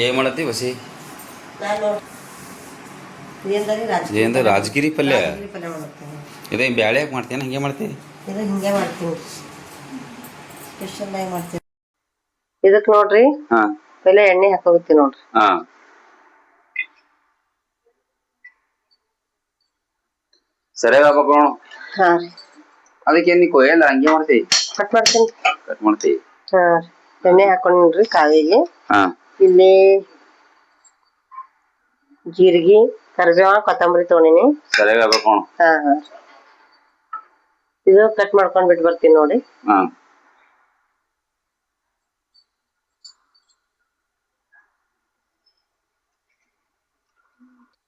ಏನ್ ಮಾಡತ್ತಿ ಬಸಿ ಇದೇಂದ ರಾಜಗಿರಿ ಪಲ್ಯ? ರಾಜಗಿರಿ ಪಲ್ಯ ಮಾಡ್ತೀನಿ. ಇದೇ ಬ್ಯಾಳೆ ಯಾಕೆ ಮಾಡ್ತೀನಿ ಹಂಗೆ ಮಾಡ್ತಿ? ಹಿಂಗೆ ಮಾಡ್ತೀನಿ. ಇದಕ್ ಮಾಡ್ತೀನಿ. ಇದಕ್ಕೆ ನೋಡ್ರಿ ಹಾ. ಪೈಲೆ ಎಣ್ಣೆ ಹಾಕೋಗುತ್ತೆ ನೋಡ್ರಿ. ಹಾ. ಸರಿಯಾಗಿ ಆಗ್ಬೇಕು ನೋಡು ಅದಕ್ಕೆ ನೀ ಕೊಯ್ಯಲ್ಲ ಹಂಗೆ ಮಾಡ್ತೀವಿ ಕಟ್ ಮಾಡ್ತೀನಿ. ಕಟ್ ಮಾಡ್ತೀವಿ ಎಣ್ಣೆ ಹಾಕೊಂಡ್ರಿ ಕಾಯಿಗೆ. ಹಾ. ಇಲ್ಲಿ ಜೀರಿಗೆ ಕರಿಬೇವ ಕೊತ್ತಂಬರಿ ತೊಗೊಂಡಿನಿ. ಸರಿಯಾಗಿ ಆಗ್ಬೇಕು ನೋಡು. ಹಾ ಹಾ. ಇದು ಕಟ್ ಮಾಡ್ಕೊಂಡ್ ಬಿಟ್ಟು ಬರ್ತೀನಿ ನೋಡಿ. ಹಾ.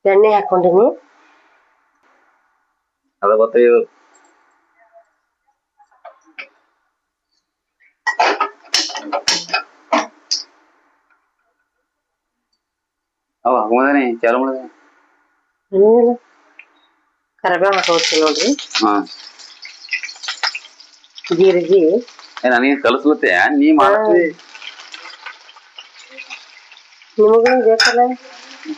ಎಣ್ಣೆ ಹಾಕೊಂಡಿನಿ. ಅದ ಗೊತ್ತಾಗಿದ್ದು ಅವ ಚಾಲು ಮಾಡಿದೆ ಏನಿಲ್ಲ ಕರಿಬೇವ ಹಾಕೋತೀನಿ ನೋಡ್ರಿ. ಹಾ. ಜೀರಿಗೆ ಏ ನನಗೆ ಕಲಿಸ್ಲತ್ತೆ? ನೀ ಮಾಡ್ತಿ. ನಿಮಗೂ ಬೇಕಲ್ಲ?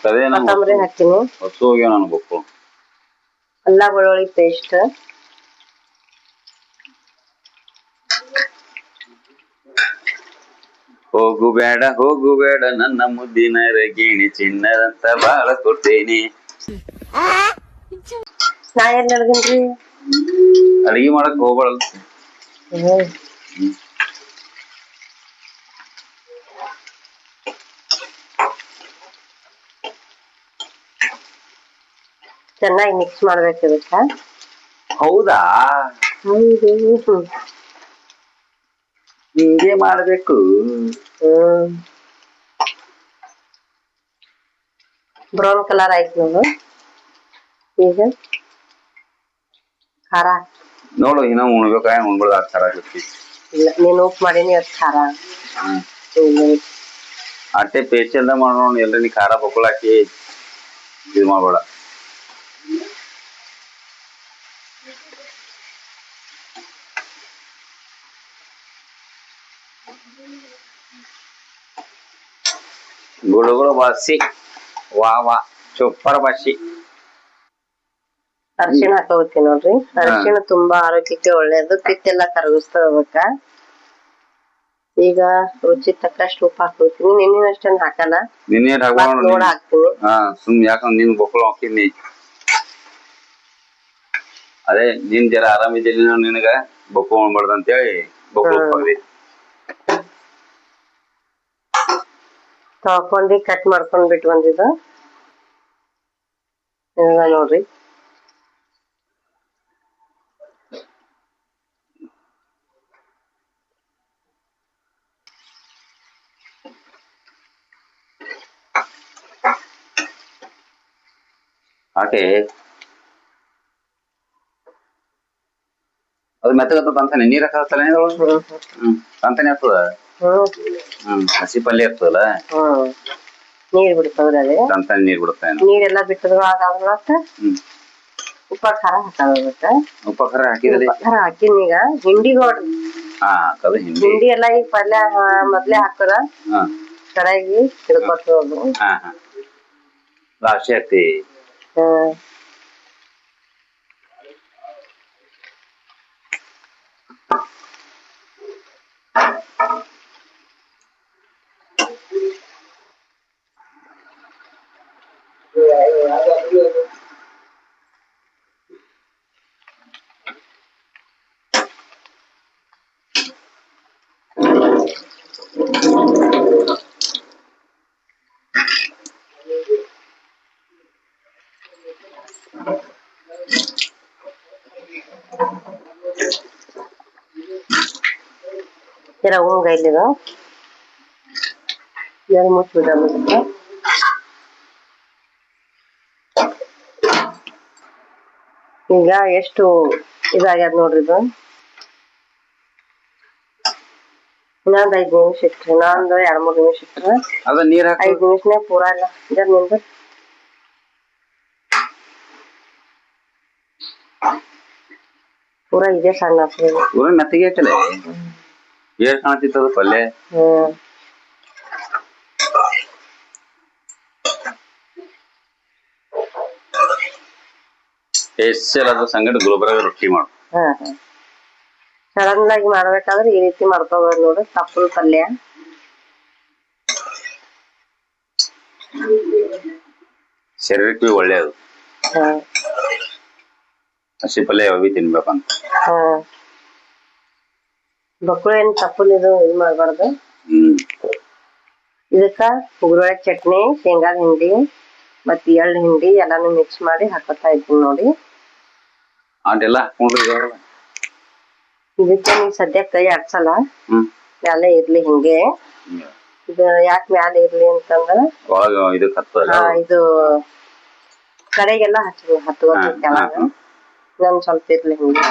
ಅದೇ ನಂಗೆ ಕೊತ್ತಂಬರಿ ಹಾಕ್ತೀನಿ. ಹೊಸ ಹೋಗ್ಯಾವ ನನಗೆ ಬೊಕ್ಕು ಅಲ್ಲ ಬೆಳ್ಳುಳ್ಳಿ ಪೇಸ್ಟ್ ಹೋಗು ಬೇಡ ಹೋಗು ಬೇಡ ನನ್ನ ಮುದ್ದಿನ ರಗಿಣಿ ಚಿನ್ನದಂತ ಬಾಳ ಕೊಡ್ತೇನೆ. ನಾ ಎಲ್ಲಿ ನಡ್ಗನ್ರಿ ಅಡಿಗೆ ಮಾಡಕ್ ಹೋಗ್ಬಾಳಲ್ಲ ಚೆನ್ನಾಗಿ ಮಿಕ್ಸ್ ಮಾಡ್ಬೇಕು ಇದಕ್ಕ. ಹೌದಾ? ಹೌದು. ಹಿಂಗೆ ಮಾಡ್ಬೇಕು. ಹ್ಮ್ ಬ್ರೌನ್ ಕಲರ್ ಆಯ್ತು ನೋಡು ಈಗ ಖಾರ ನೋಡು ಇನ್ನ ಉಣ್ಬೇಕಾ ಉಣ್ಬಿಡ್ದ ಆ ಥರ ಆಗತ್ತಿ ಇಲ್ಲ ನೀನು ಉಪ್ಪು ಮಾಡೀನಿ ಅದು ಖಾರ. ಹ್ಮ್. ಹ್ಮ್. ಅಟ್ಟೆ ಪೇಚಲ್ದ ಮಾಡೋಣ ಎಲ್ಲ ನೀ ಖಾರ ಬೊಕ್ಕಳಾಕಿ ಇದು ಮಾಡ್ಬೇಡ. ಗುಳುಗುಳು ಬಾಸಿ ವಾ ವಾ ಚೊಪ್ಪರ ಬಾಸಿ ಅರಿಶಿಣ ಹಾಕೋಬೇಕು ನೋಡ್ರಿ. ಅರಿಶಿಣ ತುಂಬಾ ಆರೋಗ್ಯಕ್ಕೆ ಒಳ್ಳೇದು. ಪಿತ್ತೆಲ್ಲ ಕರಗಿಸ್ತದ ಅದಕ್ಕ ಈಗ ರುಚಿ ತಕ್ಕಷ್ಟು ಉಪ್ಪು ಹಾಕೋತೀನಿ ನಿನ್ನೆ ಅಷ್ಟೊಂದು ಹಾಕಲ್ಲ. ನಿನ್ನೆ ಹಾಕೋಣ ಹಾಕ್ತೀನಿ. ಹಾ ಸುಮ್ ಯಾಕಂದ್ರೆ ನಿನ್ ಬೊಕ್ಕಳು ಹಾಕಿನಿ ಅದೇ ನಿನ್ ಜರ ಆರಾಮಿದ್ದಿಲ್ಲ ನಿನಗ? ಬೊಕ್ಕು ಮಾಡ್ಬಾರ್ದು ಅಂತೇಳಿ ಬೊಕ್ಕಳು ಹ್ಮ್. ಹಾಕ್ದೆ ಕಟ್ ಮಾಡ್ಕೊಂಡ್ ಬಿಟ್ಟು ಬಂದಿದ್ದು ನೋಡ್ರಿ. ಹಾಕಿ ಅದು ಮೆತ್ತಗತ್ತ ತಂತಾನೆ ನೀರ ಹ್ಮ್ ಹ್ಮ್ ತಂತಾನೆ ಆಗ್ತದ ಹ್ಮ್ ಹಸಿ ಪಲ್ಯ ಇರ್ತದಲ್ಲ? ಹ್ಮ್ ನೀರ್ ಬಿಡ್ತದ್ರಿ ಅದೇ ನೀರ್ ಬಿಡುತ್ತೆ ನೀರೆಲ್ಲ ಬಿಟ್ಟದ್ರು ಆಗಾದ್ರತ್ತ ಹ್ಮ್. ಉಪ್ಪ ಖಾರ ಹಾಕೋದಕ್ಕ ಉಪ್ಪ ಖಾರ ಹಾಕಿದ್ರಿ ಖಾರ ಹಾಕಿನಿ ಈಗ. ಹಿಂಡಿ ನೋಡ್ರಿ ಹಾ ಹಾಕದು ಹಿಂಡಿ. ಹಿಂಡಿ ಎಲ್ಲ ಈಗ ಪಲ್ಯ ಮೊದ್ಲೇ ಹಾಕ್ತಾರ ಹಾ. ಕಡೆಗಿ ಹಿಡ್ಕೊತ ಹೋದ್ರು. ಹಾ ಹಾ. ಲಾಸ್ಟ್ ಹಾಕ್ತಿ ಹ್ಮ್ ಜರ ಉಂಗ ಇಲ್ಲಿದು? ಜರ ಮುಚ್ಚಿಬಿಡ ಮತ್ತೆ ಈಗ ಎಷ್ಟು ಇದಾಗ್ಯದ ನೋಡ್ರಿ ಇದು? ಇನ್ನೊಂದ್ ಐದ್ ನಿಮಿಷ ಇಟ್ರಿ ಇನ್ನೊಂದ್ ಎರಡ್ ಮೂರ್ ನಿಮಿಷ ಇಟ್ರಿ. ಅದ ನೀರ್ ಐದ್ ನಿಮಿಷನೇ ಪೂರಾ ಇಲ್ಲ. ಇದರ ನಿಂದ ಪೂರಾ ಇದೆ ಸಣ್ಣ ಪೂರ ಮೆತ್ತಗೆ ಐತಲ್ಲ? ಏನ್ ಕಾಣ್ತಿತ್ತದ ಪಲ್ಲೆ. ಎಷ್ಟೆಲ್ಲ ಸಂಗಡ ಗುಲ್ಬರ್ಗ ರೊಟ್ಟಿ ಮಾಡು. ಸಡನ್ ಆಗಿ ಮಾಡ್ಬೇಕಾದ್ರೆ ಈ ರೀತಿ ಮಾಡ್ಕೋಬೋದು ನೋಡಿ ಸಪ್ಪಲ್ ಪಲ್ಯ. ಶರೀರಕ್ಕೂ ಒಳ್ಳೆಯದು. ಹಸಿ ಪಲ್ಯ ಯಾವಾಗ ತಿನ್ಬೇಕಂತ. ಬಕ್ಕುಳ ಏನ್ ತಪ್ಪಲ್ ಇದು ಇದು ಮಾಡ್ಬಾರ್ದು. ಇದಕ್ಕ ಉಗುರೊಳಗೆ ಚಟ್ನಿ ಶೇಂಗಾದ ಹಿಂಡಿ ಮತ್ ಎಳ್ಳು ಹಿಂಡಿ ಎಲ್ಲಾನು ಮಿಕ್ಸ್ ಮಾಡಿ ಹಾಕೋತಾ ಇದ್ದೀನಿ ನೋಡಿ. ಅದೆಲ್ಲ. ಇದಕ್ಕೆ ನೀವು ಸದ್ಯಕ್ಕೆ ಕೈ ಸಲ ಮ್ಯಾಲೆ ಇರ್ಲಿ ಹಿಂಗೆ. ಇದು ಯಾಕೆ ಮ್ಯಾಲೆ ಇರ್ಲಿ ಅಂತಂದ್ರ? ಇದು ಕಡೆಗೆಲ್ಲ ಹಚ್ಚ ಹತ್ತು ನನ್ ಸ್ವಲ್ಪ ಇರ್ಲಿ ಹಿಂಗೆ.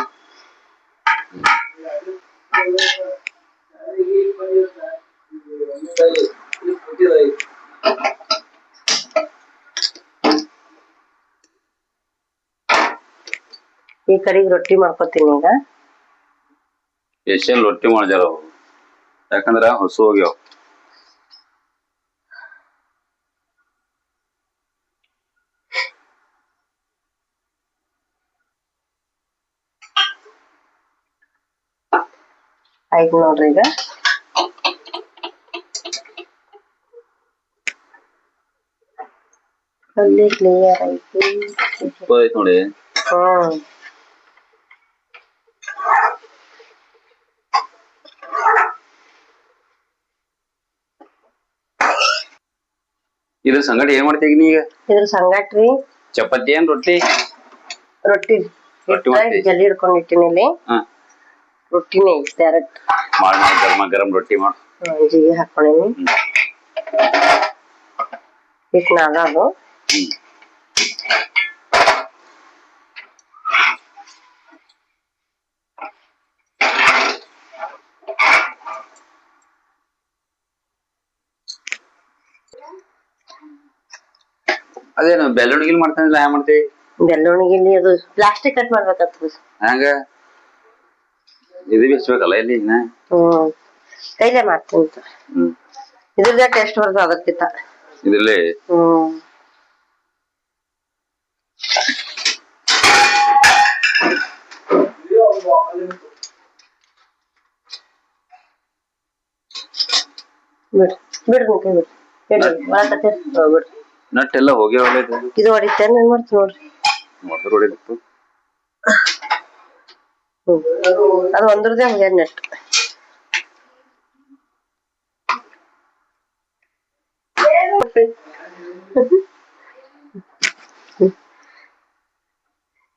ಈ ಕಡೆಗೆ ರೊಟ್ಟಿ ಮಾಡ್ಕೊತೀನಿ ಈಗ. ಸ್ಪೆಷಲ್ ರೊಟ್ಟಿ ಮಾಡ್ದಾರ? ಯಾಕಂದ್ರ ಹೊಸ ಹೋಗ್ಯಾವ ಆಯ್ತು ನೋಡ್ರಿ ಈಗ. ಅಲ್ಲಿ ಕ್ಲಿಯರ್ ಐತಿ. ಐತ್ ನೋಡಿ. ಹ್ಮ್ ಇದ್ರ ಸಂಗಡ ಏನ್ ಮಾಡ್ತೀವಿ ನೀ ಈಗ? ಇದ್ರ ಸಂಗಾಟ್ರಿ ಚಪಾತಿ ಏನ್ ರೊಟ್ಟಿ? ರೊಟ್ಟಿ. ರೊಟ್ಟಿ ಹಿಟ್ಟ ಮಾಡ್ತಿ? ಜಲ್ಲಿ ಹಿಡ್ಕೊಂಡ್ ಇಟ್ಟಿನಿ ಇಲ್ಲಿ ಹಾ ರೊಟ್ಟಿನೇ ಡೈರೆಕ್ಟ್ ಮಾಡ್ ಮಾಡ್ ಗರಮ ಗರಂ ರೊಟ್ಟಿ ಮಾಡು ಜಿಗಿ ಹಾಕೊಂಡಿನಿ ಹ್ಮ್. ಹಿಟ್ ನಾದದು ಹ್ಮ್ ಅದೇನು ಬೆಳ್ಳುಳ್ಳಿಗಿಲ್ ಮಾಡ್ತಾನಿಲ್ಲ ಹ್ಯಾಂಗ ಮಾಡ್ತೀವಿ ಬೆಳ್ಳುಣಿಗಿಲಿ ಅದು ಪ್ಲಾಸ್ಟಿಕ್ ಕಟ್ ಮಾಡ್ಬೇಕತ್ತ ಹ್ಯಾಂಗ ಇದು ಬಿಸ್ಬೇಕಲ್ಲ ಇಲ್ಲಿ ಇನ್ನ ಹ್ಮ್. ಕೈಲೇ ಮಾಡ್ತೀನಿ ತೊ. ಹ್ಮ್. ಇದ್ರದ್ದೇ ಟೇಸ್ಟ್ ಬರ್ತದೆ ಅದಕ್ಕಿಂತ? ಇದ್ರಲ್ಲಿ? ಹ್ಮ್. ಬಿಡ್ರಿ ಬಿಡ್ರಿ ನಿಮ್ ಕೈ ಬಿಡ್ರಿ ಬಿಡ್ರಿ ಮಾಡಕತ್ತೀರಿ ಹ್ಮ್, ಬಿಡ್ರಿ ನಟ್ ಎಲ್ಲ ಹೋಗ್ಯಾವಲ್ಲ ಇದು ಇದು ಹೊಡಿತೇನೆ ಏನ್ ಮಾಡ್ತೀನಿ ನೋಡ್ರಿ ಮೊದಲು ಹೊಡಿಲಿತ್ತು ಹ್ಮ್ ಅದು ಒಂದ್ರದೇ ಹೋಗ್ಯಾದ ನೆಟ್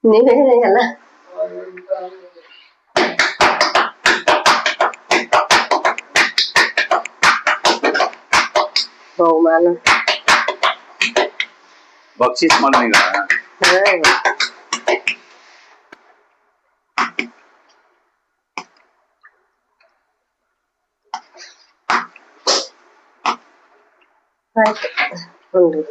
ನೀವೇ ಎಲ್ಲ ಬಹುಮಾನ ಬಕ್ಷೀಸ್ ಮಾಡಿ ಈಗ ಹ್ಮ್ ಆಯ್ತು ಹುನ್ರಿ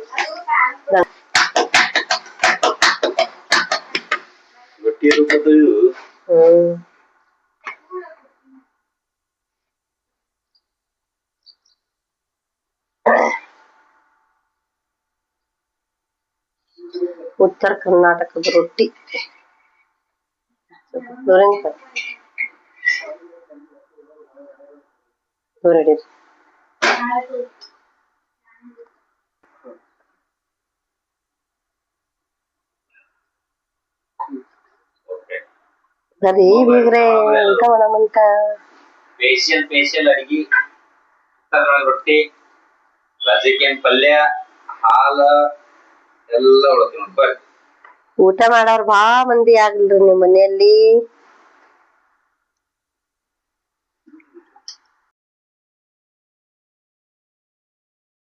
ಗಟ್ಟಿ ರೂಪದ್ದು ಇದು ಹ್ಮ್ ಉತ್ತರ ಕರ್ನಾಟಕದ ರೊಟ್ಟಿ ದೂರಂಗ ದೂರ ಹಿಡೀರಿ ಬರ್ರಿ ಬೀಗ್ರೆ ಊಟ ಮಾಡಮಂತ ಫೇಶಿಯಲ್ ಫೇಶಿಯಲ್ ಅಡಿಗೆ ರೊಟ್ಟಿ ರಾಜಕೀಯನ್ ಪಲ್ಯ ಹಾಲ ಎಲ್ಲ ಉಳತಿ ನೋಡಿ ಬರ್ರಿ. ಊಟ ಮಾಡೋರ್ ಬಾ ಮಂದಿ ಆಗ್ಲ್ರಿ ನಿಮ್ ಮನೆಯಲ್ಲಿ.